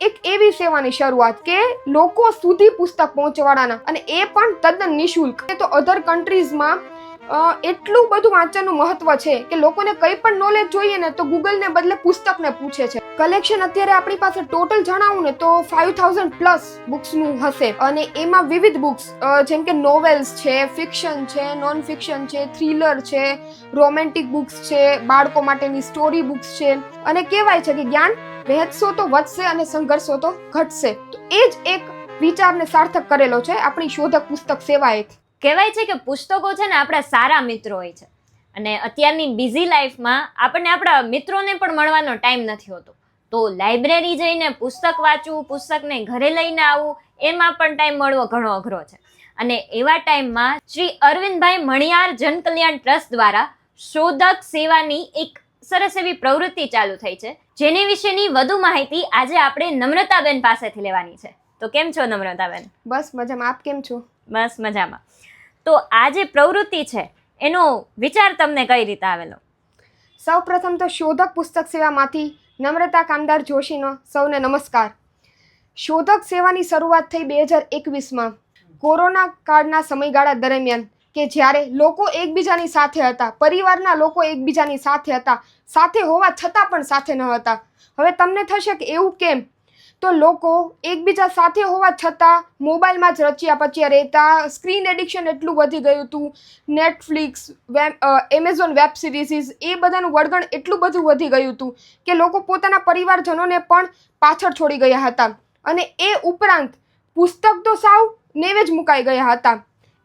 એક એવી સેવાની શરૂઆત કે લોકો સુધી પુસ્તક પહોંચવાડાના અને એ પણ તદ્દન નિઃશુલ્ક. તો અધર કન્ટ્રીઝમાં એટલું બધું વાંચનનું મહત્વ છે કે લોકોને કંઈ પણ નોલેજ જોઈએ ને તો ગૂગલને બદલે પુસ્તકને પૂછે છે. કલેક્શન અત્યારે આપણી પાસે ટોટલ જણાવું ને તો ફાઇવ થાઉઝન્ડ પ્લસ બુક્સનું હશે. અને એમાં વિવિધ બુક્સ જેમ કે નોવેલ્સ છે ફિક્શન છે નોન ફિક્શન છે થ્રિલર છે રોમેન્ટિક બુક્સ છે, બાળકો માટેની સ્ટોરી બુક્સ છે. અને કહેવાય છે કે જ્ઞાન વહેંચશો તો વધશે અને સંઘર્ષો તો ઘટશે. તો એ જ એક વિચારને સાર્થક કરેલો છે આપણી શોધક પુસ્તક સેવાએ કહેવાય છે કે પુસ્તકો છે ને આપણા સારા મિત્રો હોય છે. અને અત્યારની બિઝી લાઈફમાં આપણને આપણા મિત્રોને પણ મળવાનો ટાઈમ નથી હોતો. તો લાઇબ્રેરી જઈને પુસ્તક વાંચવું, પુસ્તકને ઘરે લઈને આવવું, એમાં પણ ટાઈમ મળવો ઘણો અઘરો છે. અને એવા ટાઈમમાં શ્રી અરવિંદભાઈ મણિયાર જનકલ્યાણ ટ્રસ્ટ દ્વારા શોધક સેવાની એક સરસ એવી પ્રવૃત્તિ ચાલુ થઈ છે. જેની વિશેની વધુ માહિતી આજે આપણે નમ્રતાબેન પાસેથી લેવાની છે. તો કેમ છો નમ્રતાબેન? બસ મજામાં. આપ કેમ છો? બસ મજામાં. તો આ જે પ્રવૃત્તિ છે એનો વિચાર તમને કઈ રીતે આવેલો? સૌ પ્રથમ તો શોધક પુસ્તક સેવામાંથી નમ્રતા કામદાર જોશીનો સૌને નમસ્કાર. શોધક સેવાની શરૂઆત થઈ બે હજાર એકવીસમાં. કોરોના કાળના સમયગાળા દરમિયાન કે જ્યારે લોકો એકબીજાની સાથે હતા, પરિવારના લોકો એકબીજાની સાથે હતા, સાથે હોવા છતાં પણ સાથે ન હતા. હવે તમને થશે કે એવું કેમ? તો લોકો એકબીજા સાથે હોવા છતાં મોબાઈલમાં જ રચ્યા પચ્યા રહેતા. સ્ક્રીન એડિક્શન એટલું વધી ગયું હતું. નેટફ્લિક્સ એમેઝોન વેબ સિરીઝીસ, એ બધાનું વળગણ એટલું બધું વધી ગયું હતું કે લોકો પોતાના પરિવારજનોને પણ પાછળ છોડી ગયા હતા. અને એ ઉપરાંત પુસ્તક તો સાવ નેવે જ મુકાઈ ગયા હતા.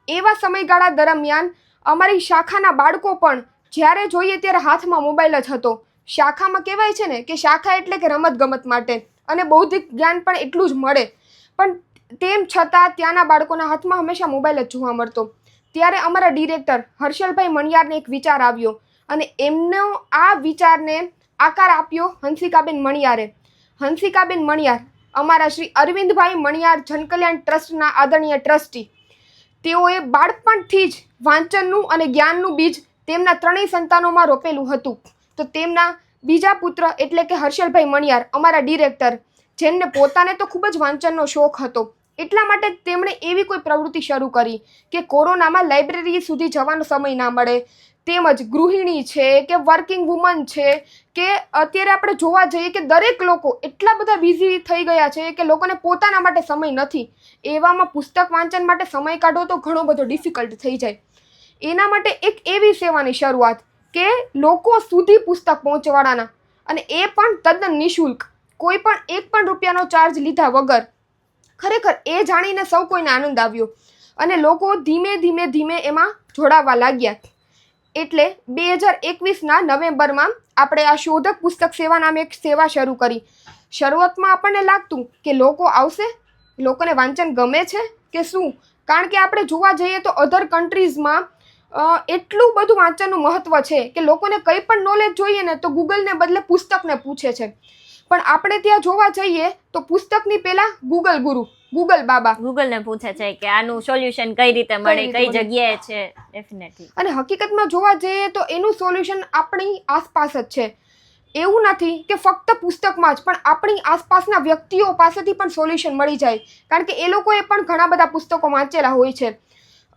એવા સમયગાળા દરમિયાન અમારી શાખાના બાળકો પણ જ્યારે જોઈએ ત્યારે હાથમાં મોબાઈલ જ હતો. શાખામાં કહેવાય છે ને કે શાખા એટલે કે રમત ગમત માટે અને બૌદ્ધિક જ્ઞાન પણ એટલું જ મળે. પણ તેમ છતાં ત્યાંના બાળકોના હાથમાં હંમેશા મોબાઈલ જ જોવા મળતો. ત્યારે અમારા ડિરેક્ટર હર્ષલભાઈ મણિયારને એક વિચાર આવ્યો અને એમનો આ વિચારને આકાર આપ્યો હંસિકાબેન મણિયારે. હંસિકાબેન મણિયાર, અમારા શ્રી અરવિંદભાઈ મણિયાર જનકલ્યાણ ટ્રસ્ટના આદરણીય ટ્રસ્ટી તેઓએ બાળપણથી જ વાંચનનું અને જ્ઞાનનું બીજ તેમના ત્રણેય સંતાનોમાં રોપેલું હતું. તો તેમના બીજા પુત્ર એટલે કે હર્ષલભાઈ મણિયાર, અમારા ડિરેક્ટર, જેમને પોતાને તો ખૂબ જ વાંચનનો શોખ હતો, એટલા માટે તેમણે એવી કોઈ પ્રવૃત્તિ શરૂ કરી કે કોરોનામાં લાઇબ્રેરી સુધી જવાનો સમય ના મળે. તેમજ ગૃહિણી છે કે વર્કિંગ વુમન છે કે અત્યારે આપણે જોવા જઈએ કે દરેક લોકો એટલા બધા બિઝી થઈ ગયા છે કે લોકોને પોતાના માટે સમય નથી. એવામાં પુસ્તક વાંચન માટે સમય કાઢવો તો ઘણો બધો ડિફિકલ્ટ થઈ જાય. એના માટે એક એવી સેવાની શરૂઆત કે લોકો સુધી પુસ્તક પહોંચવાડાના. અને એ પણ તદ્દન નિઃશુલ્ક. કોઈ પણ એક પણ રૂપિયાનો ચાર્જ લીધા વગર. ખરેખર એ જાણીને સૌ કોઈને આનંદ આવ્યો. અને લોકો ધીમે ધીમે ધીમે એમાં જોડાવા લાગ્યા. એટલે બે હજાર એકવીસના નવેમ્બરમાં આપણે આ શોધક પુસ્તક સેવા નામે એક સેવા શરૂ કરી. શરૂઆતમાં આપણને લાગતું કે લોકો આવશે, લોકોને વાંચન ગમે છે કે શું? કારણ કે આપણે જોવા જઈએ તો અધર કન્ટ્રીઝમાં એટલું બધું વાંચનનું મહત્ત્વ છે કે લોકોને કંઈ પણ નોલેજ જોઈએ ને તો ગૂગલને બદલે પુસ્તકને પૂછે છે. પણ આપણે ત્યાં જોવા જઈએ તો પુસ્તકની પહેલાં ગૂગલ ગુરુ. ગૂગલ બાબા. ગૂગલને પૂછે છે કે આનું સોલ્યુશન કઈ રીતે મળે કઈ જગ્યાએ છે? ડેફિનેટલી અને હકીકતમાં જોવા જઈએ તો એનું સોલ્યુશન આપણી આસપાસ જ છે. એવું નથી કે ફક્ત પુસ્તકમાં જ પણ આપણી આસપાસના વ્યક્તિઓ પાસેથી પણ સોલ્યુશન મળી જાય. કારણ કે એ લોકોએ પણ ઘણા બધા પુસ્તકો વાંચેલા હોય છે.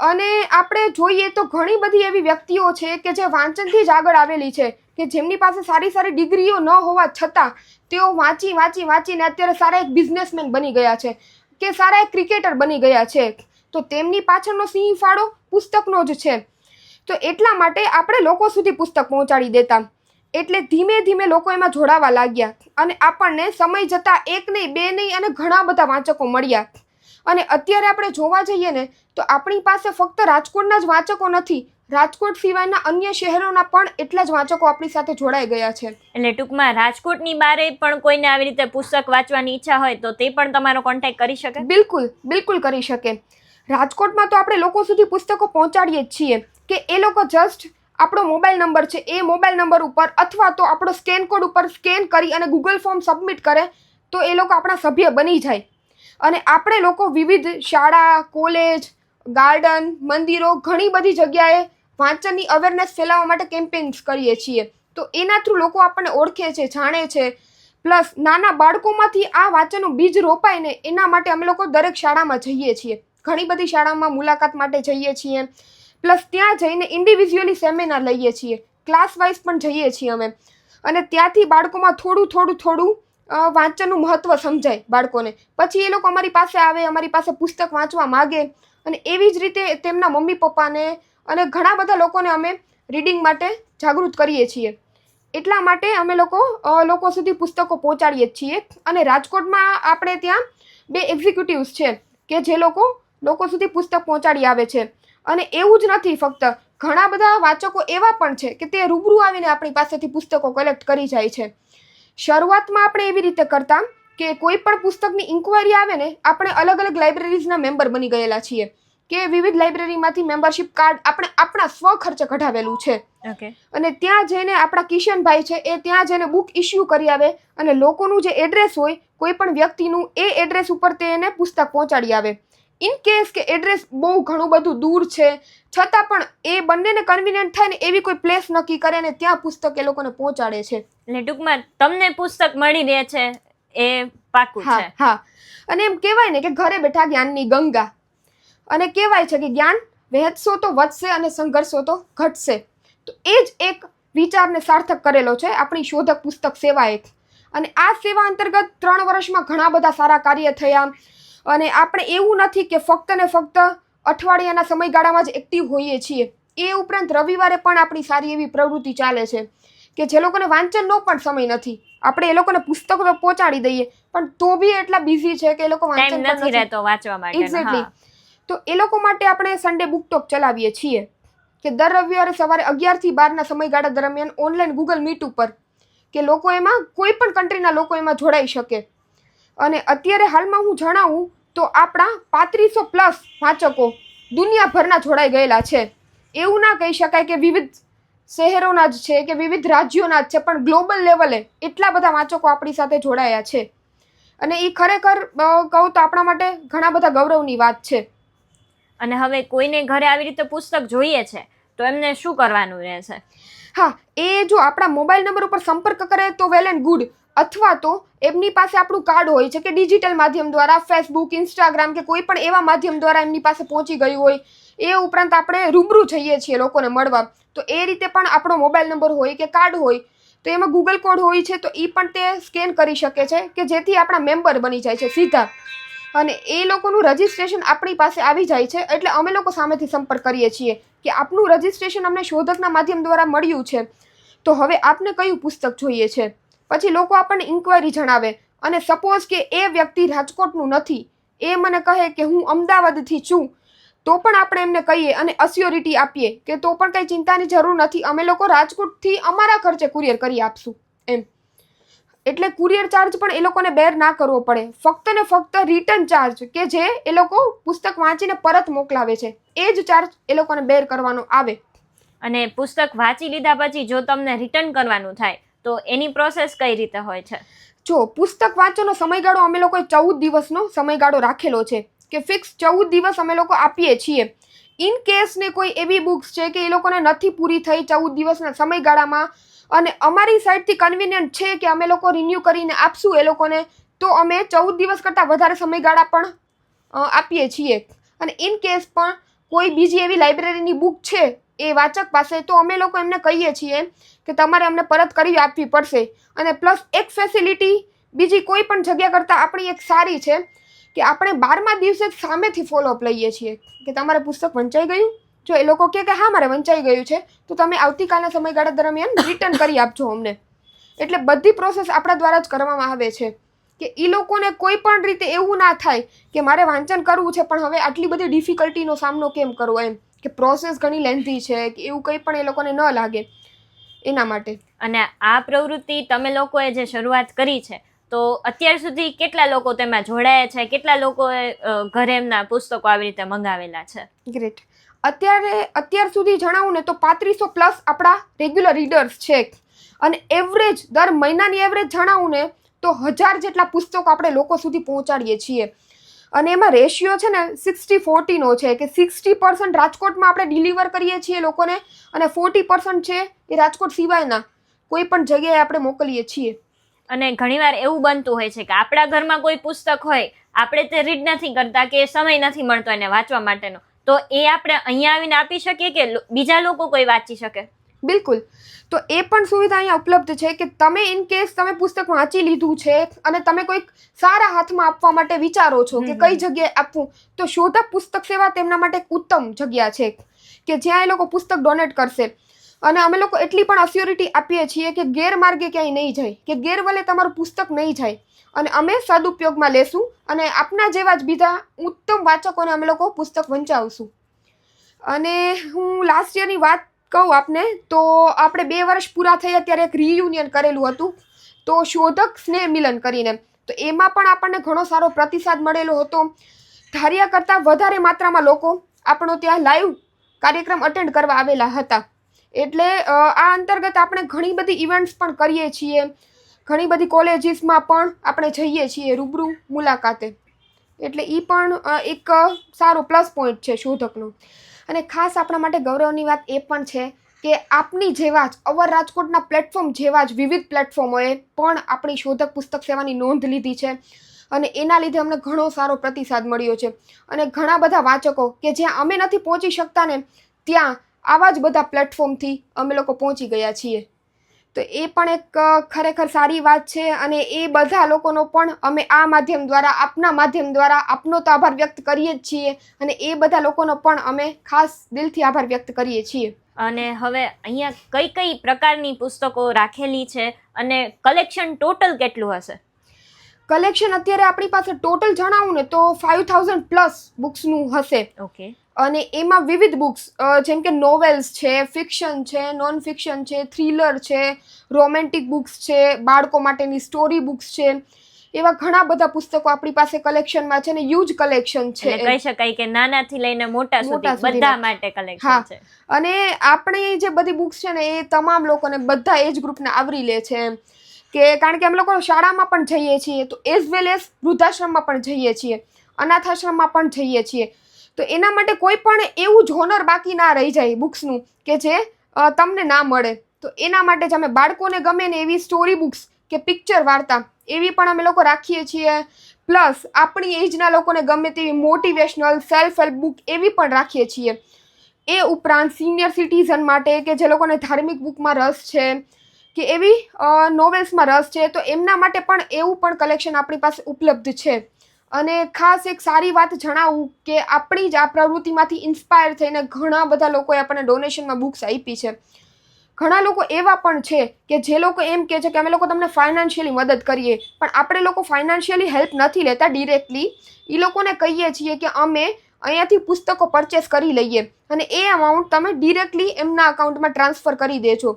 અને આપણે જોઈએ તો ઘણી બધી એવી વ્યક્તિઓ છે કે જે વાંચનથી જ આગળ આવેલી છે કે જેમની પાસે સારી સારી ડિગ્રીઓ ન હોવા છતાં તેઓ વાંચી વાંચી વાંચીને અત્યારે સારા એક બિઝનેસમેન બની ગયા છે. કે સારા એક ક્રિકેટર બની ગયા છે. તો તેમની પાછળનો સિંહ ફાળો પુસ્તકનો જ છે. તો એટલા માટે આપણે લોકો સુધી પુસ્તક પહોંચાડી દેતા. એટલે ધીમે ધીમે લોકો એમાં જોડાવા લાગ્યા અને આપણને સમય જતાં એક નહીં, બે નહીં અને ઘણા બધા વાંચકો મળ્યા. અને અત્યારે આપણે જોવા જઈએ ને, તો આપણી પાસે ફક્ત રાજકોટના જ વાંચકો નથી રાજકોટ સિવાયના અન્ય શહેરોના પણ એટલા જ વાંચકો આપણી સાથે જોડાઈ ગયા છે. એટલે ટૂંકમાં રાજકોટની બારે પણ કોઈને આવી રીતે પુસ્તક વાંચવાની ઈચ્છા હોય તો તે પણ તમારો કોન્ટેક્ટ કરી શકે? બિલકુલ બિલકુલ કરી શકે. રાજકોટમાં તો આપણે લોકો સુધી પુસ્તકો પહોંચાડીએ જ છીએ કે એ લોકો જસ્ટ આપણો મોબાઈલ નંબર છે એ મોબાઈલ નંબર ઉપર અથવા તો આપણો સ્કેન કોડ ઉપર સ્કેન કરી અને ગૂગલ ફોર્મ સબમિટ કરે તો એ લોકો આપણા સભ્ય બની જાય. અને આપણે લોકો વિવિધ શાળા કોલેજ ગાર્ડન મંદિરો ઘણી બધી જગ્યાએ વાંચનની અવેરનેસ ફેલાવવા માટે કેમ્પેન્સ કરીએ છીએ. તો એના થ્રુ લોકો આપણને ઓળખે છે, જાણે છે. પ્લસ નાના બાળકોમાંથી આ વાંચનનું બીજ રોપાય ને એના માટે અમે લોકો દરેક શાળામાં જઈએ છીએ. ઘણી બધી શાળામાં મુલાકાત માટે જઈએ છીએ. પ્લસ ત્યાં જઈને ઇન્ડિવિજ્યુઅલી સેમિનાર લઈએ છીએ. ક્લાસ વાઇઝ પણ જઈએ છીએ અમે. અને ત્યાંથી બાળકોમાં થોડું થોડું થોડું વાંચનનું મહત્ત્વ સમજાય બાળકોને. પછી એ લોકો અમારી પાસે આવે, અમારી પાસે પુસ્તક વાંચવા માગે. અને એવી જ રીતે તેમના મમ્મી પપ્પાને અને ઘણા બધા લોકોને અમે રીડિંગ માટે જાગૃત કરીએ છીએ. એટલા માટે અમે લોકો લોકો સુધી પુસ્તકો પહોંચાડીએ જ છીએ. અને રાજકોટમાં આપણે ત્યાં બે એક્ઝિક્યુટિવ્સ છે કે જે લોકો લોકો સુધી પુસ્તક પહોંચાડી આવે છે. અને એવું જ નથી ફક્ત, ઘણા બધા વાચકો એવા પણ છે કે તે રૂબરૂ આવીને આપણી પાસેથી પુસ્તકો કલેક્ટ કરી જાય છે. શરૂઆતમાં આપણે એવી રીતે કરતા કે કોઈ પણ પુસ્તકની ઇન્કવાયરી આવે ને, આપણે અલગ અલગ લાઇબ્રેરીઝના મેમ્બર બની ગયેલા છીએ. કે વિવિધ લાઇબ્રેરીમાંથી મેમ્બરશિપ કાર્ડ આપણે આપણા સ્વ ખર્ચે કઢાવેલું છે. અને ત્યાં જઈને આપણા કિશનભાઈ છે એ ત્યાં જઈને બુક ઇસ્યુ કરી આવે અને લોકોનું જે એડ્રેસ હોય કોઈ પણ વ્યક્તિનું એ એડ્રેસ ઉપર તે એને પુસ્તક પહોંચાડી આવે. ઇન કેસ કે એડ્રેસ બહુ ઘણું બધું દૂર છે છતાં પણ એ બંનેને કન્વિનિયન્ટ થાય ને એવી કોઈ પ્લેસ નક્કી કરે ને ત્યાં પુસ્તક એ લોકોને પહોંચાડે છે. એટલે ટૂંકમાં તમને પુસ્તક મળી રહે છે એ પાકું હા છે. હા. અને એમ કહેવાય ને કે ઘરે બેઠા જ્ઞાનની ગંગા અને કહેવાય છે કે જ્ઞાન વહેંચશો તો વધશે અને સંઘર્ષો તો ઘટશે. તો એ જ એક વિચારને સાર્થક કરેલો છે આપણી શોધક પુસ્તક સેવા એક. અને આ સેવા અંતર્ગત ત્રણ વર્ષમાં ઘણા બધા સારા કાર્ય થયા અને આપણે એવું નથી કે ફક્ત ને ફક્ત અઠવાડિયાના સમયગાળામાં જ એક્ટિવ હોઈએ છીએ. એ ઉપરાંત રવિવારે પણ આપણી સારી એવી પ્રવૃત્તિ ચાલે છે કે જે લોકોને વાંચનનો પણ સમય નથી. આપણે એ લોકોને પુસ્તકો પહોંચાડી દઈએ પણ તો બી એટલા બિઝી છે કે એ લોકો વાંચન નથી રહેતો વાંચવા માટે Exactly. તો એ લોકો માટે આપણે સન્ડે બુકટોક ચલાવીએ છીએ કે દર રવિવારે સવારે અગિયારથી બારના સમયગાળા દરમિયાન ઓનલાઈન ગૂગલ મીટ ઉપર કે લોકો એમાં કોઈ પણ કન્ટ્રીના લોકો એમાં જોડાઈ શકે. અને અત્યારે હાલમાં હું જણાવું તો આપણા પાંત્રીસો પ્લસ વાંચકો દુનિયાભરના જોડાઈ ગયેલા છે. એવું ના કહી શકાય કે વિવિધ શહેરોના જ છે કે વિવિધ રાજ્યોના જ છે, પણ ગ્લોબલ લેવલે એટલા બધા વાંચકો આપણી સાથે જોડાયા છે. અને એ ખરેખર કહું તો આપણા માટે ઘણા બધા ગૌરવની વાત છે. અને હવે કોઈને ઘરે આવી રીતે પુસ્તક જોઈએ છે, તો એમને શું કરવાનું રહેશે? હા, એ જો આપણા મોબાઈલ નંબર ઉપર સંપર્ક કરે તો વેલ એન્ડ ગુડ. અથવા તો એમની પાસે આપણું કાર્ડ હોય છે કે ડિજિટલ માધ્યમ દ્વારા, ફેસબુક, ઇન્સ્ટાગ્રામ કે કોઈ પણ એવા માધ્યમ દ્વારા એમની પાસે પહોંચી ગયું હોય, એ ઉપરાંત આપણે રૂબરૂ જઈએ છીએ લોકોને મળવા. તો એ રીતે પણ આપણો મોબાઈલ નંબર હોય કે કાર્ડ હોય, તો એમાં ગૂગલ કોડ હોય છે તો એ પણ તે સ્કેન કરી શકે છે કે જેથી આપણા મેમ્બર બની જાય છે સીધા. અને એ લોકોનું રજિસ્ટ્રેશન આપણી પાસે આવી જાય છે. એટલે અમે લોકો સામેથી સંપર્ક કરીએ છીએ કે આપનું રજિસ્ટ્રેશન અમને શોધકના માધ્યમ દ્વારા મળ્યું છે. તો હવે આપને કયું પુસ્તક જોઈએ છે? પછી લોકો આપણને ઇન્ક્વાયરી જણાવે અને સપોઝ કે એ વ્યક્તિ રાજકોટનું નથી, એ મને કહે કે હું અમદાવાદથી છું, તો પણ આપણે એમને કહીએ અને અસ્યોરિટી આપીએ કે તો પણ કંઈ ચિંતાની જરૂર નથી. અમે લોકો રાજકોટથી અમારા ખર્ચે કુરિયર કરી આપશું. એમ. એટલે કુરિયર ચાર્જ પણ એ લોકોને બેર ના કરવો પડે. ફક્ત ને ફક્ત રિટર્ન ચાર્જ કે જે એ લોકો પુસ્તક વાંચીને પરત મોકલાવે છે. એ જ ચાર્જ એ લોકોને બેર કરવાનો આવે. અને પુસ્તક વાંચી લીધા પછી જો તમને રિટર્ન કરવાનું થાય તો એની પ્રોસેસ કઈ રીતે હોય છે? જો પુસ્તક વાંચવાનો સમયગાળો અમે લોકોએ ચૌદ દિવસનો સમયગાળો રાખેલો છે કે ફિક્સ ચૌદ દિવસ અમે લોકો આપીએ છીએ. ઇન કેસ ને કોઈ એવી બુક્સ છે કે એ લોકોને નથી પૂરી થઈ ચૌદ દિવસના સમયગાળામાં અને અમારી સાઈડથી કન્વિનિયન્ટ છે કે અમે લોકો રિન્યૂ કરીને આપશું એ લોકોને. તો અમે ચૌદ દિવસ કરતાં વધારે સમયગાળા પણ આપીએ છીએ. અને ઇન કેસ પણ કોઈ બીજી એવી લાઇબ્રેરીની બુક છે એ વાચક પાસે, તો અમે લોકો એમને કહીએ છીએ કે તમારે અમને પરત કરી આપવી પડશે. અને પ્લસ એક ફેસિલિટી બીજી કોઈ પણ જગ્યા કરતાં આપણી એક સારી છે કે આપણે બારમા દિવસે સામેથી ફોલોઅપ લઈએ છીએ. કે તમારે પુસ્તક વંચાઈ ગયું? જો એ લોકો કહે કે હા મારે વંચાઈ ગયું છે. તો તમે આવતીકાલના સમયગાળા દરમિયાન રિટર્ન કરી આપજો અમને. એટલે બધી પ્રોસેસ આપણા દ્વારા જ કરવામાં આવે છે. કે એ લોકોને કોઈ પણ રીતે એવું ના થાય કે મારે વાંચન કરવું છે પણ હવે આટલી બધી ડિફિકલ્ટીનો સામનો કેમ કરવો? એમ. કે પ્રોસેસ ઘણી લેન્ધી છે કે એવું કંઈ પણ એ લોકોને ન લાગે. એના માટે. અને આ પ્રવૃત્તિ તમે લોકોએ જે શરૂઆત કરી છે તો અત્યાર સુધી કેટલા લોકો તેમાં જોડાયા છે? કેટલા લોકોએ ઘરે એમના પુસ્તકો આવી રીતે મંગાવેલા છે? ગ્રેટ અત્યારે, અત્યાર સુધી જણાવું ને તો પાંત્રીસો પ્લસ આપણા રેગ્યુલર રીડર્સ છે અને એવરેજ દર મહિનાની એવરેજ જણાવું ને તો હજાર જેટલા પુસ્તકો આપણે લોકો સુધી પહોંચાડીએ છીએ. અને એમાં રેશિયો છે ને સિક્સટી ફોર્ટીનો છે, કે સિક્સટી પર્સન્ટ રાજકોટમાં આપણે ડિલિવર કરીએ છીએ લોકોને અને ફોર્ટી પર્સન્ટ છે એ રાજકોટ સિવાયના. કોઈ પણ જગ્યાએ આપણે મોકલીએ છીએ. અને ઘણીવાર એવું બનતું હોય છે કે આપણા ઘરમાં કોઈ પુસ્તક હોય, આપણે તે રીડ નથી કરતા કે સમય નથી મળતો એને વાંચવા માટેનો. તો એ આપણે અહીંયા આવીને આપી શકીએ કે બીજા લોકો કોઈ વાંચી શકે? બિલકુલ. તો એ પણ સુવિધા અહીંયા ઉપલબ્ધ છે કે તમે ઇન કેસ તમે પુસ્તક વાંચી લીધું છે અને તમે કોઈક સારા હાથમાં આપવા માટે વિચારો છો કે કઈ જગ્યાએ આપવું તો શોધક પુસ્તક સેવા તેમના માટે એક ઉત્તમ જગ્યા છે કે જ્યાં એ લોકો પુસ્તક ડોનેટ કરશે. અને અમે લોકો એટલી પણ અસ્યોરિટી આપીએ છીએ કે ગેરમાર્ગે ક્યાંય નહીં જાય કે ગેરવલે તમારું પુસ્તક નહીં જાય. અને અમે સદુપયોગમાં લેશું અને આપના જેવા જ બીજા ઉત્તમ વાચકોને અમે લોકો પુસ્તક વંચાવશું. અને હું લાસ્ટ યરની વાત કહું આપને, તો આપણે બે વર્ષ પૂરા થયા ત્યારે એક રિયુનિયન કરેલું હતું, તો શોધક સ્નેહ મિલન કરીને. તો એમાં પણ આપણને ઘણો સારો પ્રતિસાદ મળેલો હતો. ધાર્યા કરતાં વધારે માત્રામાં લોકો આપણો ત્યાં લાઈવ કાર્યક્રમ અટેન્ડ કરવા આવેલા હતા. એટલે આ અંતર્ગત આપણે ઘણી બધી ઇવેન્ટ્સ પણ કરીએ છીએ. ઘણી બધી કોલેજીસમાં પણ આપણે જઈએ છીએ રૂબરૂ મુલાકાતે. એટલે એ પણ એક સારો પ્લસ પોઈન્ટ છે શોધકનો. અને ખાસ આપણા માટે ગૌરવની વાત એ પણ છે કે આપની જેવા જ અવર રાજકોટના પ્લેટફોર્મ જેવા જ વિવિધ પ્લેટફોર્મોએ પણ આપણી શોધક પુસ્તક સેવાની નોંધ લીધી છે. અને એના લીધે અમને ઘણો સારો પ્રતિસાદ મળ્યો છે. અને ઘણા બધા વાચકો કે જ્યાં અમે નથી પહોંચી શકતા ને, ત્યાં આવા જ બધા પ્લેટફોર્મથી અમે લોકો પહોંચી ગયા છીએ. તો એ પણ એક ખરેખર સારી વાત છે અને એ બધા લોકોનો પણ અમે આ માધ્યમ દ્વારા આપના માધ્યમ દ્વારા આપનો તો આભાર વ્યક્ત કરીએ જ છીએ અને એ બધા લોકોનો પણ અમે ખાસ દિલથી આભાર વ્યક્ત કરીએ છીએ. અને હવે અહીંયા કઈ કઈ પ્રકારની પુસ્તકો રાખેલી છે અને કલેક્શન ટોટલ કેટલું હશે? કલેક્શન અત્યારે આપણી પાસે ટોટલ જણાવું ને તો ફાઇવ થાઉઝન્ડ પ્લસ બુક્સનું હશે. ઓકે. અને એમાં વિવિધ બુક્સ જેમ કે નોવેલ્સ છે ફિક્શન છે નોન ફિક્શન છે થ્રિલર છે રોમેન્ટિક બુક્સ છે બાળકો માટેની સ્ટોરી બુક્સ છે. એવા ઘણા બધા પુસ્તકો આપણી પાસે કલેક્શનમાં છે ને યુજ કલેક્શન છે. કહી શકાય કે નાનાથી લઈને મોટા સુધી. બધા માટે કલેક્શન છે. અને આપણે જે બધી બુક્સ છે ને એ તમામ લોકોને બધા એજ ગ્રુપને આવરી લે છે. કે કારણ કે અમે લોકો શાળામાં પણ જઈએ છીએ તો એઝ વેલ એઝ વૃદ્ધાશ્રમમાં પણ જઈએ છીએ અનાથાશ્રમમાં પણ જઈએ છીએ. તો એના માટે કોઈ પણ એવું જ હોનર બાકી ના રહી જાય બુક્સનું કે જે તમને ના મળે. તો એના માટે જ અમે બાળકોને ગમે ને એવી સ્ટોરી બુક્સ કે પિક્ચર વાર્તા એવી પણ અમે લોકો રાખીએ છીએ. પ્લસ આપણી એજના લોકોને ગમે તેવી મોટિવેશનલ સેલ્ફ હેલ્પ બુક એવી પણ રાખીએ છીએ. એ ઉપરાંત સિનિયર સિટીઝન માટે કે જે લોકોને ધાર્મિક બુકમાં રસ છે કે એવી નોવેલ્સમાં રસ છે તો એમના માટે પણ એવું પણ કલેક્શન આપણી પાસે ઉપલબ્ધ છે. અને ખાસ એક સારી વાત જણાવું કે આપણી જ આ પ્રવૃત્તિમાંથી ઇન્સ્પાયર થઈને ઘણા બધા લોકોએ આપણને ડોનેશનમાં બુક્સ આપી છે. ઘણા લોકો એવા પણ છે કે જે લોકો એમ કહે છે કે અમે લોકો તમને ફાઇનાન્શિયલી મદદ કરીએ, પણ આપણે લોકો ફાઇનાન્શિયલી હેલ્પ નથી લેતા ડિરેક્ટલી એ લોકોને કહીએ છીએ કે અમે અહીંયાથી પુસ્તકો પરચેસ કરી લઈએ અને એ અમાઉન્ટ તમે ડિરેક્ટલી એમના અકાઉન્ટમાં ટ્રાન્સફર કરી દેજો.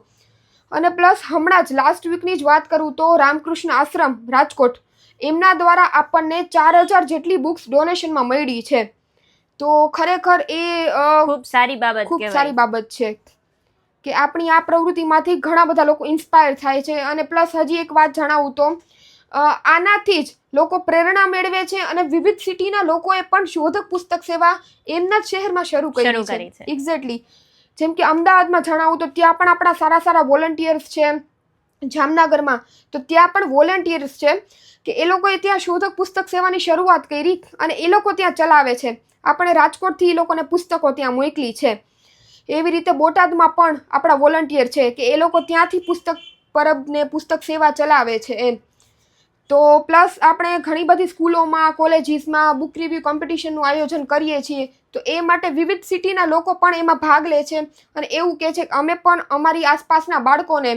અને પ્લસ હમણાં જ લાસ્ટ વીકની જ વાત કરું તો રામકૃષ્ણ આશ્રમ, રાજકોટ. એમના દ્વારા આપણને ચાર હજાર જેટલી બુક્સ ડોનેશનમાં મળી છે. તો ખરેખર એ ખૂબ સારી બાબત ખૂબ સારી બાબત છે કે આપણી આ પ્રવૃત્તિમાંથી ઘણા બધા લોકો ઇન્સ્પાયર થાય છે અને પ્લસ હજી એક વાત જણાવું તો આનાથી જ લોકો પ્રેરણા મેળવે છે અને વિવિધ સિટીના લોકોએ પણ શોધક પુસ્તક સેવા એમના જ શહેરમાં શરૂ કરી છે. એક્ઝેક્ટલી જેમ કે અમદાવાદમાં જણાવું તો ત્યાં પણ આપણા સારા સારા વોલન્ટિયર્સ છે. જામનગરમાં, તો ત્યાં પણ વોલેન્ટિયર્સ છે કે એ લોકોએ ત્યાં શોધક પુસ્તક સેવાની શરૂઆત કરી અને એ લોકો ત્યાં ચલાવે છે. આપણે રાજકોટથી એ લોકોને પુસ્તકો ત્યાં મોકલી છે. એવી રીતે બોટાદમાં પણ આપણા વોલન્ટિયર છે કે એ લોકો ત્યાંથી પુસ્તક પરબને પુસ્તક સેવા ચલાવે છે એમ. તો પ્લસ આપણે ઘણી બધી સ્કૂલોમાં, કોલેજીસમાં બુક રિવ્યૂ કોમ્પિટિશનનું આયોજન કરીએ છીએ. તો એ માટે વિવિધ સિટીના લોકો પણ એમાં ભાગ લે છે. અને એવું કહે છે કે અમે પણ અમારી આસપાસના બાળકોને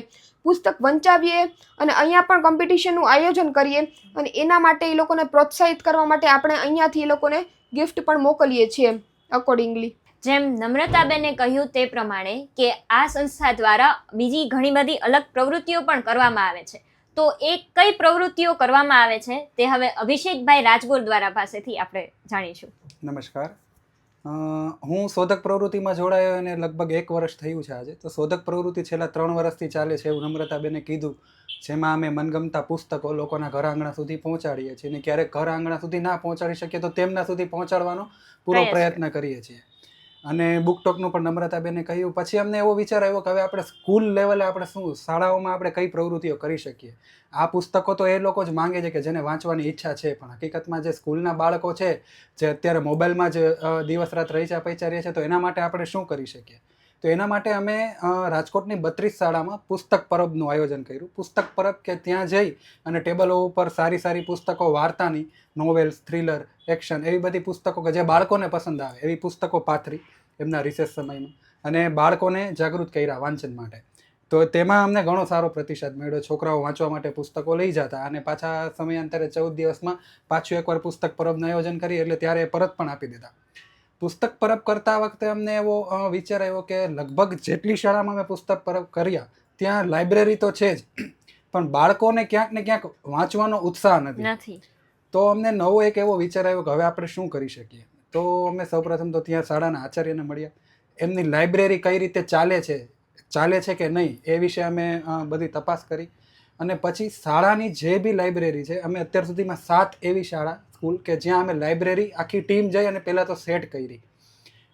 પુસ્તક વંચાવીએ અને અહીંયા પણ કોમ્પિટિશનનું આયોજન કરીએ. અને એના માટે એ લોકોને પ્રોત્સાહિત કરવા માટે આપણે અહીંયાથી એ લોકોને ગિફ્ટ પણ મોકલીએ છીએ અકોર્ડિંગલી જેમ નમ્રતાબેને કહ્યું તે પ્રમાણે કે આ સંસ્થા દ્વારા બીજી ઘણી બધી અલગ પ્રવૃત્તિઓ પણ કરવામાં આવે છે. તો એ કઈ પ્રવૃત્તિઓ કરવામાં આવે છે તે હવે અભિષેકભાઈ રાજગોર દ્વારા પાસેથી આપણે જાણીશું. નમસ્કાર. હું શોધક પ્રવૃત્તિમાં જોડાયો અને લગભગ એક વર્ષ થયું છે આજે. તો શોધક પ્રવૃત્તિ છેલ્લા ત્રણ વર્ષથી ચાલે છે એવું નમ્રતાબેને કીધું જેમાં અમે મનગમતા પુસ્તકો લોકોના ઘર આંગણા સુધી પહોંચાડીએ છીએ. અને ક્યારેક ઘર આંગણા સુધી ના પહોંચાડી શકીએ તો તેમના સુધી પહોંચાડવાનો પૂરો પ્રયત્ન કરીએ છીએ. અને બુકટોકનું પણ નમ્રતાબેને કહ્યું. પછી અમને એવો વિચાર આવ્યો કે હવે આપણે સ્કૂલ લેવલે આપણે શું, શાળાઓમાં આપણે કઈ પ્રવૃત્તિઓ કરી શકીએ? આ પુસ્તકો તો એ લોકો જ માંગે છે કે જેને વાંચવાની ઈચ્છા છે, પણ હકીકતમાં જે સ્કૂલના બાળકો છે, જે અત્યારે મોબાઈલમાં જ દિવસ રાત રહીચા પૈચા રહે છે, તો એના માટે આપણે શું કરી શકીએ? તો એના માટે અમે રાજકોટની બત્રીસ શાળામાં પુસ્તક પરબનું આયોજન કર્યું. પુસ્તક પરબ કે ત્યાં જઈ અને ટેબલો ઉપર સારી સારી પુસ્તકો, વાર્તાની નોવેલ્સ થ્રિલર એક્શન એવી બધી પુસ્તકો કે જે બાળકોને પસંદ આવે, એવી પુસ્તકો પાથરી એમના રિસેસ સમયમાં અને બાળકોને જાગૃત કર્યા વાંચન માટે. તો તેમાં અમને ઘણો સારો પ્રતિસાદ મળ્યો. છોકરાઓ વાંચવા માટે પુસ્તકો લઈ જતા અને પાછા સમયાંતરે ચૌદ દિવસમાં પાછું એકવાર પુસ્તક પરબનું આયોજન કરી એટલે ત્યારે પરત પણ આપી દીધા પુસ્તક પરબ કરતા વખતે અમને એવો વિચાર આવ્યો કે લગભગ જેટલી શાળામાં મેં પુસ્તક પરબ કર્યા ત્યાં લાઇબ્રેરી તો છે જ. પણ બાળકોને ક્યાંક ને ક્યાંક વાંચવાનો ઉત્સાહ નથી. નથી. તો અમને નવો એક એવો વિચાર આવ્યો કે હવે આપણે શું કરી શકીએ? તો અમે સૌપ્રથમ તો ત્યાં શાળાના આચાર્યને મળ્યા. એમની લાઇબ્રેરી કઈ રીતે ચાલે છે ચાલે છે કે નહીં એ વિશે અમે બધી તપાસ કરી. અને પછી શાળાની જે બી લાઇબ્રેરી છે અમે અત્યાર સુધીમાં સાત એવી શાળા સ્કૂલ કે જ્યાં અમે લાઇબ્રેરી આખી ટીમ જઈ અને પહેલાં તો સેટ કરી.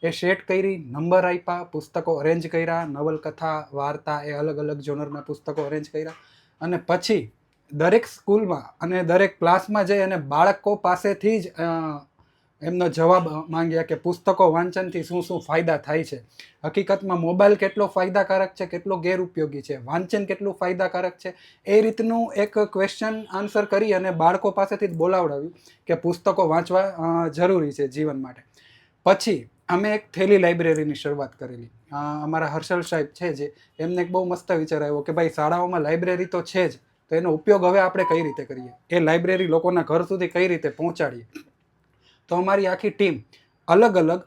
એ સેટ કરી, નંબર આપ્યા, પુસ્તકો અરેન્જ કર્યા, નવલકથા, વાર્તા એ અલગ અલગ જોનરના પુસ્તકો અરેન્જ કર્યા. અને પછી દરેક સ્કૂલમાં અને દરેક ક્લાસમાં જઈ અને બાળકો પાસેથી જ એમનો જવાબ માંગ્યા કે પુસ્તકો વાંચનથી શું શું ફાયદા થાય છે? હકીકતમાં મોબાઈલ કેટલો ફાયદાકારક છે, કેટલો ગેરઉપયોગી છે? વાંચન કેટલું ફાયદાકારક છે? એ રીતનું એક ક્વેશ્ચન આન્સર કરી અને બાળકો પાસેથી જ બોલાવડાવ્યું કે પુસ્તકો વાંચવા જરૂરી છે જીવન માટે. પછી અમે એક થેલી લાઇબ્રેરીની શરૂઆત કરેલી. અમારા હર્ષલ સાહેબ છે જે, એમને એક બહુ મસ્ત વિચાર આવ્યો કે ભાઈ શાળાઓમાં લાઇબ્રેરી તો છે જ, તો એનો ઉપયોગ હવે આપણે કઈ રીતે કરીએ? એ લાઇબ્રેરી લોકોના ઘર સુધી કઈ રીતે પહોંચાડીએ? તો અમારી આખી ટીમ અલગ અલગ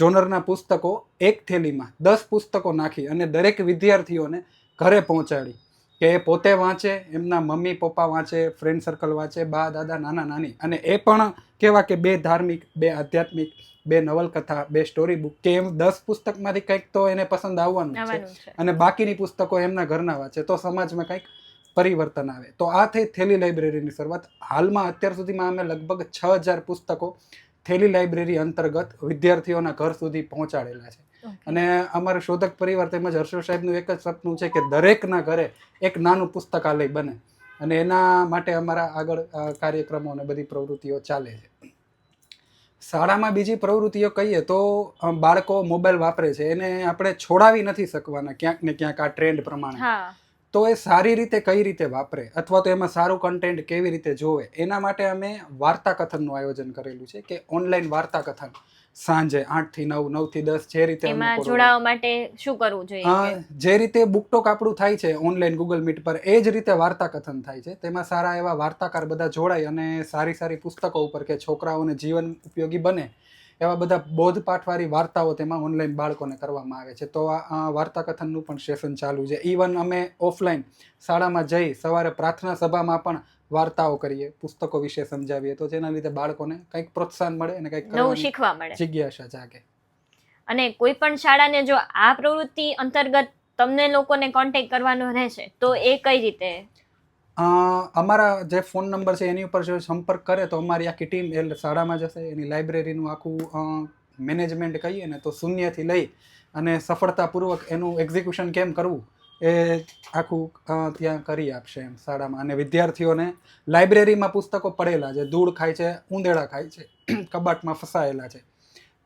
જોનરના પુસ્તકો એક થેલીમાં દસ પુસ્તકો નાખી અને દરેક વિદ્યાર્થીઓને ઘરે પહોંચાડી કે એ પોતે વાંચે એમના મમ્મી પપ્પા વાંચે ફ્રેન્ડ સર્કલ વાંચે બા દાદા નાના નાની. અને એ પણ કેવા કે બે ધાર્મિક બે આધ્યાત્મિક બે નવલકથા બે સ્ટોરી બુક કે એમ દસ પુસ્તકમાંથી કંઈક તો એને પસંદ આવવાનું છે. અને બાકીની પુસ્તકો એમના ઘરના વાંચે. તો સમાજમાં કંઈક પરિવર્તન આવે. તો આ થઈ થેલી લાઇબ્રેરીની શરૂઆત. હાલમાં અત્યાર સુધીમાં અમે લગભગ છ હજાર પુસ્તકો થેલી લાઇબ્રેરી અંતર્ગત વિદ્યાર્થીઓના ઘર સુધી પહોંચાડેલા છે. અને અમારા શોધક પરિવાર તેમજ હર્ષલ સાહેબનું એક જ સપનું છે કે દરેકના ઘરે એક નાનું પુસ્તકાલય બને. અને એના માટે અમારા આગળ કાર્યક્રમો અને બધી પ્રવૃત્તિઓ ચાલે છે. શાળામાં બીજી પ્રવૃત્તિઓ કહીએ તો બાળકો મોબાઈલ વાપરે છે. એને આપણે છોડાવી નથી શકવાના ક્યાંક ને ક્યાંક આ ટ્રેન્ડ પ્રમાણે. તો એ સારી રીતે કઈ રીતે વાપરે અથવા તો એમાં સારું કન્ટેન્ટ કેવી રીતે જોવે એના માટે અમે વાર્તા કથનનું આયોજન કરેલું છે કે ઓનલાઈન વાર્તા કથન સાંજે આઠથી નવ નવથી દસ જે રીતે જોડાવા માટે શું કરવું જોઈએ? જે રીતે બુકટોક આપણું થાય છે ઓનલાઈન ગૂગલ મીટ પર એ જ રીતે વાર્તા કથન થાય છે. તેમાં સારા એવા વાર્તાકાર બધા જોડાય અને સારી સારી પુસ્તકો ઉપર કે છોકરાઓને જીવન ઉપયોગી બને એવા બધા બોધપાઠવાળી વાર્તાઓ તેમાં ઓનલાઈન બાળકોને કરવામાં આવે છે. તો આ વાર્તા કથનનું પણ સેશન ચાલુ છે. ઇવન અમે ઓફલાઈન શાળામાં જઈ સવારે પ્રાર્થના સભામાં પણ વાર્તાઓ કરીએ પુસ્તકો વિશે સમજાવીએ. તો જેના લીધે બાળકોને કંઈક પ્રોત્સાહન મળે અને કંઈક નવું શીખવા મળે. જિજ્ઞાસા જાગે. અને કોઈ પણ શાળાને જો આ પ્રવૃત્તિ અંતર્ગત તમને લોકોને કોન્ટેક્ટ કરવાનો રહેશે તો એ કઈ રીતે અમારા જે ફોન નંબર છે એની ઉપર જો સંપર્ક કરે તો અમારી આખી ટીમ એટલે શાળામાં જશે, એની લાઇબ્રેરીનું આખું મેનેજમેન્ટ કહીએ ને તો શૂન્યથી લઈ અને સફળતાપૂર્વક એનું એક્ઝિક્યુશન કેમ કરવું એ આખું ત્યાં કરી આપશે એમ શાળામાં. અને વિદ્યાર્થીઓને લાઇબ્રેરીમાં પુસ્તકો પડેલા છે, ધૂળ ખાય છે ઉંદેડા ખાય છે, કબાટમાં ફસાયેલા છે.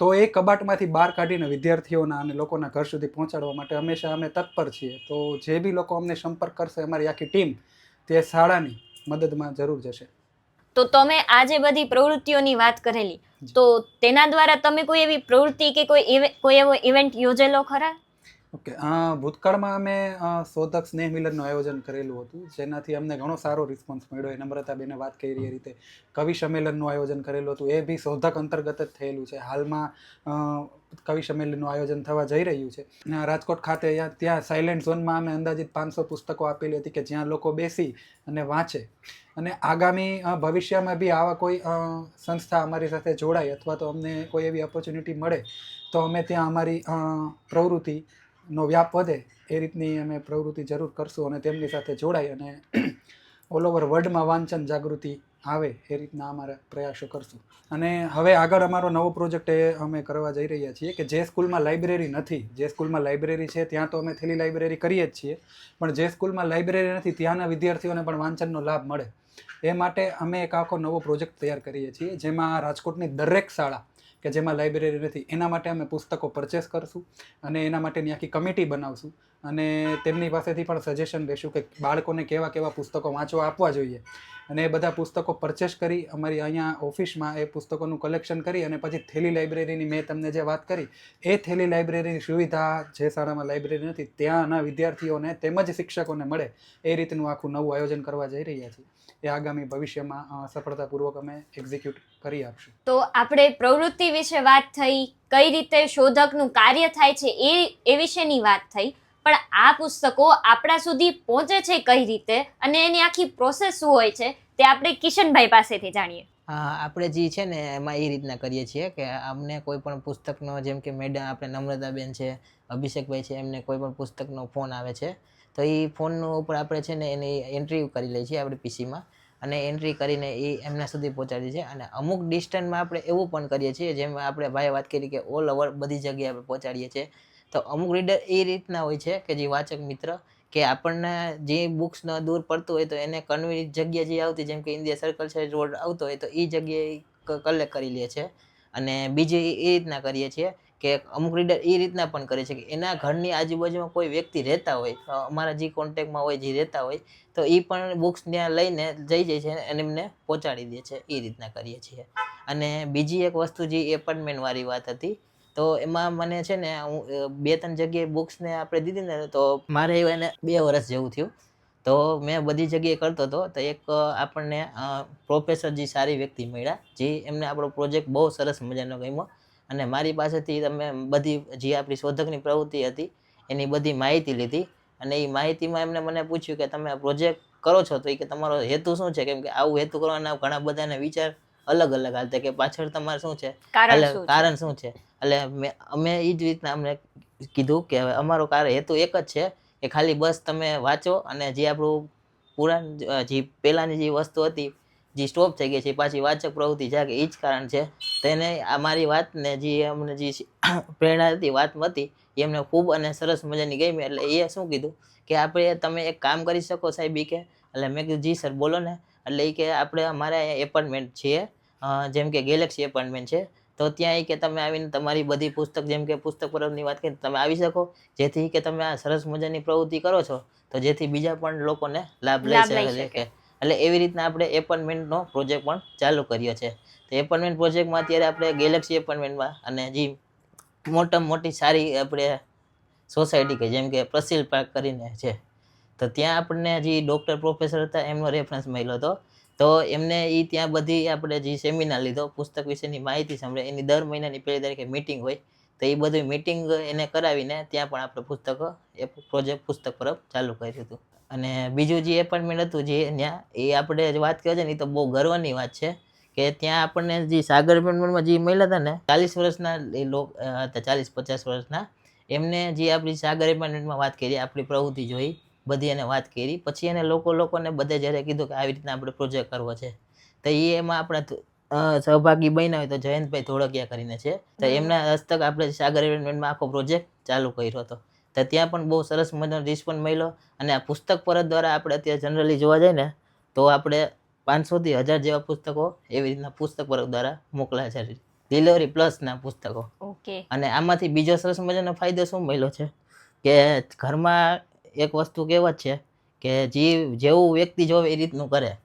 તો એ કબાટમાંથી બહાર કાઢીને વિદ્યાર્થીઓના અને લોકોના ઘર સુધી પહોંચાડવા માટે હંમેશા અમે તત્પર છીએ. તો જે બી લોકો અમને સંપર્ક કરશે, અમારી આખી ટીમ તે શાળાની મદદમાં જરૂર જશે. તો તમે આ જે બધી પ્રવૃત્તિઓની વાત કરેલી. તો તેના દ્વારા તમે કોઈ એવી પ્રવૃત્તિ કે કોઈ કોઈ એવો ઇવેન્ટ યોજેલો ખરા? ઓકે ભૂતકાળમાં અમે શોધક સ્નેહ મિલનનું આયોજન કરેલું હતું જેનાથી અમને ઘણો સારો રિસ્પોન્સ મળ્યો. એ નમ્રતાબેને વાત કરી એ રીતે કવિ સંમેલનનું આયોજન કરેલું હતું. એ બી શોધક અંતર્ગત જ થયેલું છે. હાલમાં કવિ સંમેલનનું આયોજન થવા જઈ રહ્યું છે. રાજકોટ ખાતે ત્યાં સાયલેન્ટ ઝોનમાં અમે અંદાજિત પાંચસો પુસ્તકો આપેલી હતી કે જ્યાં લોકો બેસી અને વાંચે. અને આગામી ભવિષ્યમાં બી આવા કોઈ સંસ્થા અમારી સાથે જોડાય અથવા તો અમને કોઈ એવી ઓપોર્ચ્યુનિટી મળે, તો અમે ત્યાં અમારી પ્રવૃત્તિનો વ્યાપ વધે એ રીતની અમે પ્રવૃત્તિ જરૂર કરશું અને તેમની સાથે જોડાય અને ઓલ ઓવર વર્લ્ડમાં વાંચન જાગૃતિ આવે એ રીતના અમારા પ્રયાસો કરશું. અને હવે આગળ અમારો નવો પ્રોજેક્ટ એ અમે કરવા જઈ રહ્યા છીએ કે જે સ્કૂલમાં લાઇબ્રેરી નથી, જે સ્કૂલમાં લાઇબ્રેરી છે ત્યાં તો અમે થેલી લાઇબ્રેરી કરીએ જ છીએ, પણ જે સ્કૂલમાં લાઇબ્રેરી નથી ત્યાંના વિદ્યાર્થીઓને પણ વાંચનનો લાભ મળે. એ માટે અમે એક આખો નવો પ્રોજેક્ટ તૈયાર કરીએ છીએ જેમાં રાજકોટની દરેક શાળા કે જેમાં લાઇબ્રેરી નથી. એના માટે અમે પુસ્તકો પરચેસ કરશું અને એના માટેની આખી કમિટી બનાવશું. અને તેમની પાસેથી પણ સજેશન લેશું કે બાળકોને કેવા કેવા પુસ્તકો વાંચવા આપવા જોઈએ. અને એ બધા પુસ્તકો પરચેસ કરી અમારી અહીંયા ઓફિસમાં એ પુસ્તકોનું કલેક્શન કરી અને પછી થેલી લાઇબ્રેરીની મેં તમને જે વાત કરી, એ થેલી લાઇબ્રેરીની સુવિધા જે શાળામાં લાઇબ્રેરી નથી, ત્યાંના વિદ્યાર્થીઓને તેમજ શિક્ષકોને મળે એ રીતનું આખું નવું આયોજન કરવા જઈ રહ્યા છીએ. એ આગામી ભવિષ્યમાં સફળતાપૂર્વક અમે એક્ઝિક્યુટ કરી આપશું. તો આપણે પ્રવૃત્તિ વિશે વાત થઈ કઈ રીતે શોધકનું કાર્ય થાય છે એ એ વિશેની વાત થઈ પણ આ પુસ્તકો આપણા સુધી પહોંચે છે કઈ રીતે અને એની આખી પ્રોસેસ શું હોય છે તે આપણે કિશનભાઈ પાસેથી જાણીએ. હા આપણે જે છે ને એમાં એ રીતના કરીએ છીએ કે અમને કોઈ પણ પુસ્તકનો જેમ કે મેડમ આપણે નમ્રતાબેન છે અભિષેકભાઈ છે એમને કોઈ પણ પુસ્તકનો ફોન આવે છે. તો એ ફોનનું ઉપર આપણે છે ને એની એન્ટ્રી કરી લઈએ છીએ આપણે પીસીમાં અને એન્ટ્રી કરીને એ એમના સુધી પહોંચાડીએ છીએ. અને અમુક ડિસ્ટન્સમાં આપણે એવું પણ કરીએ છીએ, જેમ આપણે ભાઈએ વાત કરી કે ઓલ ઓવર બધી જગ્યાએ આપણે પહોંચાડીએ છીએ. તો અમુક રીડર એ રીતના હોય છે કે જે વાચક મિત્ર કે આપણને જે બુક્સનો દૂર પડતું હોય તો એને કન્વીનિયન્ટ જગ્યા જે આવતી, જેમ કે ઇન્ડિયા સર્કલ છે રોડ આવતો હોય તો એ જગ્યાએ કલેક્ટ કરી લે છે. અને બીજી એ રીતના કરીએ છીએ કે અમુક રીડર એ રીતના પણ કરે છે કે એના ઘરની આજુબાજુમાં કોઈ વ્યક્તિ રહેતા હોય અમારા જે કોન્ટેક્ટમાં હોય, જે રહેતા હોય, તો એ પણ બુક્સ ત્યાં લઈને જઈ જાય છે અને એમને પહોંચાડી દે છે એ રીતના કરીએ છીએ. અને બીજી એક વસ્તુ જે એપાર્ટમેન્ટવાળી વાત હતી, તો એમાં મને છે ને, હું બે ત્રણ જગ્યાએ બુક્સને આપણે દીધી ને, તો મારે એને બે વર્ષ જેવું થયું. તો મેં બધી જગ્યાએ કરતો હતો, તો એક આપણને પ્રોફેસર જે સારી વ્યક્તિ મળ્યા, જે એમને આપણો પ્રોજેક્ટ બહુ સરસ મજાનો ગમ્યો. અને મારી પાસેથી તમે બધી જે આપણી શોધકની પ્રવૃત્તિ હતી એની બધી માહિતી લીધી. અને એ માહિતીમાં એમને મને પૂછ્યું કે તમે પ્રોજેક્ટ કરો છો તો એ કે તમારો હેતુ શું છે? કેમ કે આવું હેતુ કરવાના ઘણા બધાને વિચાર અલગ અલગ હાલતા કે પાછળ તમારે શું છે? કારણ એટલે શું છે? કારણ શું છે? એટલે મેં અમે એ જ રીતના અમને કીધું કે હવે અમારો કાર્ય હેતુ એક જ છે કે ખાલી બસ તમે વાંચો અને જે આપણું પુરાણ જે પહેલાંની જે વસ્તુ હતી જે સ્ટોપ થઈ ગઈ છે પાછી વાચક પ્રવૃત્તિ જાગે એ જ કારણ છે. તેને અમારી આ મારી વાતને જે અમને જે પ્રેરણા હતી વાતમાં હતી એ એમને ખૂબ અને સરસ મજાની ગમી. એટલે એ શું કીધું કે આપણે તમે એક કામ કરી શકો સાહેબ એ કે એટલે મેં કીધું જી સર બોલો ને. એટલે એ કે આપણે અમારે અહીંયા એપાર્ટમેન્ટ છીએ જેમ કે ગેલેક્સી એપોઇન્ટમેન્ટ છે. તો ત્યાં એ કે તમે આવીને તમારી બધી પુસ્તક જેમ કે પુસ્તક પરબની વાત કરી તમે આવી શકો. જેથી કે તમે આ સરસ મજાની પ્રવૃત્તિ કરો છો તો જેથી બીજા પણ લોકોને લાભ લઈ શકે. એટલે એવી રીતના આપણે એપોઇન્ટમેન્ટનો પ્રોજેક્ટ પણ ચાલુ કર્યો છે. તો એપાર્ટમેન્ટ પ્રોજેક્ટમાં અત્યારે આપણે ગેલેક્સી એપાર્ટમેન્ટમાં અને જે મોટામાં મોટી સારી આપણે સોસાયટી કે જેમ કે પ્રસિલ પાર્ક કરીને છે. તો ત્યાં આપણને જે ડૉક્ટર પ્રોફેસર હતા, એમનો રેફરન્સ મળ્યો હતો. તો એમને એ ત્યાં બધી આપણે જે સેમિનાર લીધો, પુસ્તક વિશેની માહિતી સાંભળે. એની દર મહિનાની પહેલી તારીખે મિટિંગ હોય. તો એ બધી મિટિંગ એને કરાવીને ત્યાં પણ આપણે પુસ્તકો, એ પ્રોજેક્ટ પુસ્તક પરબ ચાલુ કર્યું હતું. અને બીજું જે એપોઇન્ટમેન્ટ હતું જે ત્યાં, એ આપણે વાત કરીએ છે ને, એ તો બહુ ગર્વની વાત છે કે ત્યાં આપણને જે સાગર એપાર્ટમેન્ટમાં જે મળ્યા હતા ને, ચાલીસ વર્ષના એ લોક હતા, ચાલીસ, પચાસ વર્ષના, એમને જે આપણી સાગર એપોઇન્ટમેન્ટમાં વાત કરી, આપણી પ્રવૃત્તિ જોઈ, બધી એને વાત કરી. પછી એને લોકો, લોકોને બધે જ્યારે કીધું કે આવી રીતના આપણે પ્રોજેક્ટ કરવો છે. તો એ એમાં આપણા સહભાગી બન્યા હોય તો જયંતભાઈ ધોળકિયા કરીને છે. તો એમના હસ્તક આપણે સાગર એપાર્ટમેન્ટમાં આખો પ્રોજેક્ટ ચાલુ કર્યો હતો. તો ત્યાં પણ બહુ સરસ મજાનો રિસ્પોન્સ મળ્યો અને આ પુસ્તક પરત દ્વારા આપણે અત્યારે જનરલી જોવા જઈએ ને તો આપણે પાંચસોથી હજાર જેવા પુસ્તકો એવી રીતના પુસ્તક પરત દ્વારા મોકલાય છે. ડિલિવરી પ્લસના પુસ્તકો. ઓકે. અને આમાંથી બીજો સરસ મજાનો ફાયદો શું મળ્યો છે? કે ઘરમાં એક વસ્તુ કહેવત છે કે જે જેવું વ્યક્તિ જોવે એ રીતનું કરે.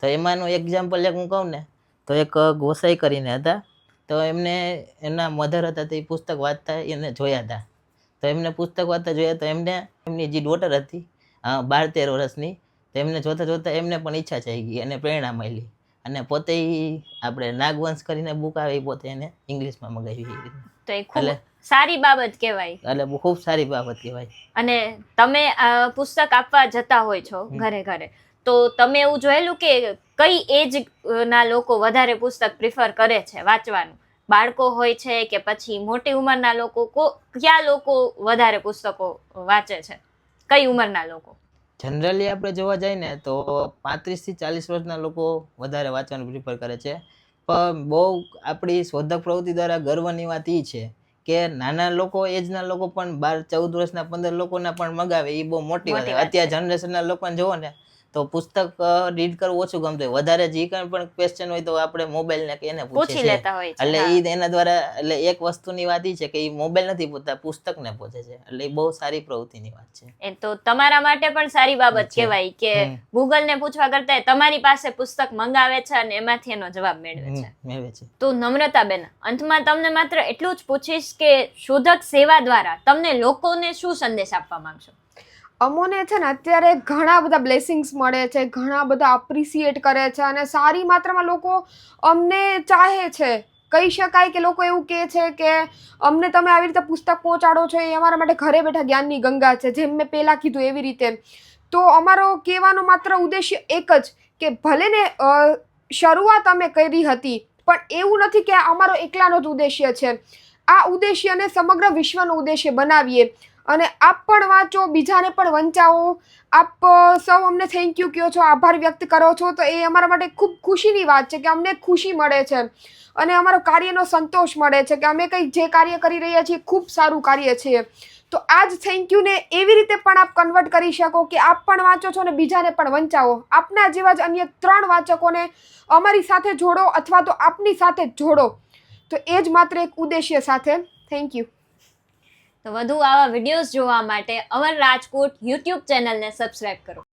તો એમાંનું એક્ઝામ્પલ એક હું કહું ને તો એક ગોસાઈ કરીને હતા. તો એમને એમના મધર હતા તે પુસ્તક વાંચતા એને જોયા હતા. તો એમને પુસ્તક વાંચતા જોયા તો એમને એમની જે ડોટર હતી બાર તેર વર્ષની તો એમને જોતાં જોતાં એમને પણ ઈચ્છા થઈ ગઈ અને પ્રેરણા મળી. અને પોતે આપણે નાગવંશ કરીને બુક આવી પોતે એને ઇંગ્લિશમાં મગાવી એ તો એ ખૂબ એટલે- સારી બાબત કહેવાય. એટલે ખૂબ સારી બાબત કહેવાય. અને તમે પુસ્તક આપવા જતા હોય છો ઘરે ઘરે. તો તમે એવું જોયેલું કે કઈ એજ ના લોકો વધારે પુસ્તક પ્રિફર કરે છે વાંચવાનું? બાળકો હોય છે કે પછી મોટી ઉંમરના લોકો? કો કયા લોકો વધારે પુસ્તકો વાંચે છે? કઈ ઉંમરના લોકો? જનરલી આપણે જોવા જઈએ ને તો પાંત્રીસથી ચાલીસ વર્ષના લોકો વધારે વાંચવાનું પ્રિફર કરે છે. પણ બહુ આપણી શોધક પ્રવૃત્તિ દ્વારા ગર્વની વાત એ છે કે નાના લોકો એજના લોકો પણ બાર ચૌદ વર્ષના પંદર લોકોના પણ મગાવે એ બહુ મોટી વાત અત્યારે જનરેશનના લોકોને જોવો ને તો પુસ્તક રીડ કરવું ઓછું ગમતું હોય. વધારે જે કંઈ પણ ક્વેશ્ચન હોય તો આપણે મોબાઈલ ને એને પૂછી લેતા હોય એટલે. ઈ એના દ્વારા એટલે એક વસ્તુની વાત એ છે કે એ મોબાઈલ નથી પૂછતા પુસ્તકને પૂછે છે. એટલે એ બહુ સારી પ્રવૃત્તિની વાત છે. એ તો તમારા માટે પણ સારી બાબત કહેવાય કે ગૂગલ ને પૂછવા કરતા તમારી પાસે પુસ્તક મંગાવે છે અને એમાંથી એનો જવાબ મેળવે છે. મેળવે છે. તો નમ્રતાબેન અંતમાં તમને માત્ર એટલું જ પૂછીશ કે શોધક સેવા દ્વારા તમને લોકોને શું સંદેશ આપવા માંગશો? અમોને છે ને અત્યારે ઘણા બધા બ્લેસિંગ્સ મળે છે, ઘણા બધા અપ્રિસિએટ કરે છે અને સારી માત્રામાં લોકો અમને ચાહે છે. કહી શકાય કે લોકો એવું કહે છે કે અમને તમે આવી રીતે પુસ્તક પહોંચાડો છો એ અમારા માટે ઘરે બેઠા જ્ઞાનની ગંગા છે, જેમ મેં પહેલાં કીધું એવી રીતે. તો અમારો કહેવાનો માત્ર ઉદ્દેશ્ય એક જ કે ભલે ને શરૂઆત અમે કરી હતી, પણ એવું નથી કે અમારો એકલાનો જ ઉદ્દેશ્ય છે. આ ઉદ્દેશ્યને સમગ્ર વિશ્વનો ઉદ્દેશ્ય બનાવીએ. અને આપ પણ વાંચો, બીજાને પણ વંચાવો. આપ સૌ અમને થેન્ક યુ કહો છો, આભાર વ્યક્ત કરો છો. તો એ અમારા માટે ખૂબ ખુશીની વાત છે કે અમને ખુશી મળે છે. અને અમારો કાર્યનો સંતોષ મળે છે કે અમે કંઈ જે કાર્ય કરી રહ્યા છીએ, ખૂબ સારું કાર્ય છે. તો આ જ થેન્ક યુને એવી રીતે પણ આપ કન્વર્ટ કરી શકો કે આપ પણ વાંચો છો અને બીજાને પણ વંચાવો. આપના જેવા જ અન્ય ત્રણ વાચકોને અમારી સાથે જોડો અથવા તો આપની સાથે જોડો. તો એ જ માત્ર એક ઉદ્દેશ્ય સાથે. થેન્ક યુ તો વધુ આવા વિડીયોઝ જોવા માટે અમર રાજકોટ યુટ્યુબ ચેનલને સબસ્ક્રાઈબ કરો.